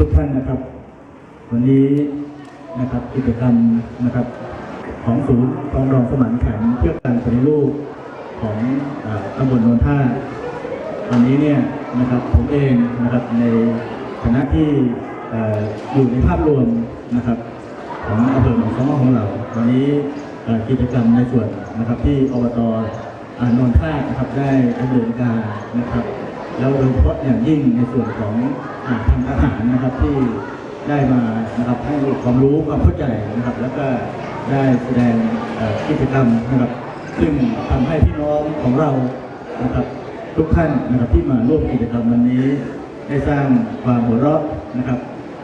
ทุกท่านนะครับ วันนี้นะครับกิจกรรมนะครับ ของศูนย์ปองดองสมานฉันท์เพื่อการปฏิรูปของตำบลนนท่าวันนี้เนี่ยนะครับผมเองนะครับในฐานะที่อ่อยู่ในภาพรวมนะครับ ของอำเภอหนองสองห้อของเรา วันนี้กิจกรรมในส่วนนะครับที่อบตอนนท์ท่านะครับได้ดำเนินการนะครับแล้วโดยเฉพาะอย่างยิ่งในส่วนของอาทางทหา นะครับที่ได้มานะครับให้ความรู้ความเข้าใจนะครับ แล้วก็ได้แสดงกิจกรรมนะครับ ซึ่งทำให้พี่น้องของเรานะครับ ทุกท่านนะครับที่มาร่วมกิจกรรมวันนี้ ได้สร้างความหัวเราะนะครับ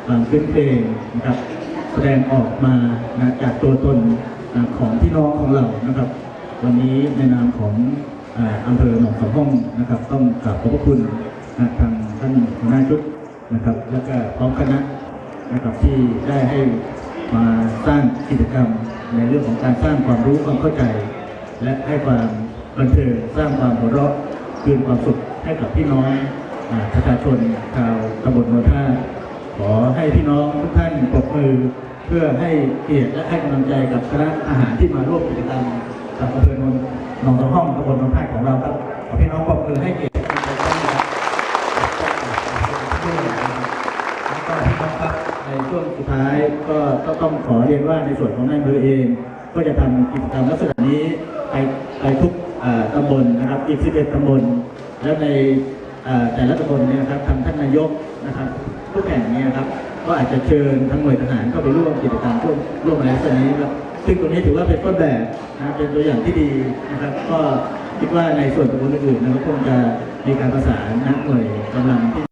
ความคืนเพลงนะครับ แสดงออกมานะจากตัวตนของพี่น้องของเรานะครับ วันนี้ในนามของอำเภอหนองสองห้องนะครับ ต้องกราบขอบพระคุณทางท่านหัวหน้าชุด นะครับ แล้วก็พร้อมคณะนะครับที่ได้ให้มาสร้างกิจกรรมในเรื่องของการสร้างความรู้ความเข้าใจ และให้ความบันเทิงสร้างความหัวเราะคืนความสุขให้กับพี่น้องประชาชนชาวตำบลโนนท่าขอให้พี่น้องทุกท่านปรบมือเพื่อให้เกียรติและให้กำลังใจกับคณะอาหารที่มาร่วมกิจกรรมกับอำเภอโนนหนองสองห้องตำบลโนนท่าของเราครับขอพี่น้องปรบมือให้เกียรติ ครับในช่วงสุดท้ายก็ก็ต้องขอเรียนว่าในส่วนของนายอำเภอเอง ก็จะทำกิจกรรมลักษณะนี้ไปไปทุกอ่าตำบลนะครับอีก11ตำบล แล้วในแต่ละตำบลเนี่ยนะครับทางท่านนายกนะครับทุกแห่งเนี่ยครับก็อาจจะเชิญทั้งหน่วยทหารเข้าไปร่วมกิจกรรมร่วมร่วมในลักษณะนี้ครับซึ่งตรงนี้ถือว่าเป็นต้นแบบนะเป็นตัวอย่างที่ดีนะครับ ก็คิดว่าในส่วนตำบลอื่นๆนะครับคงจะมีการประสานนะหน่วยกำลังที่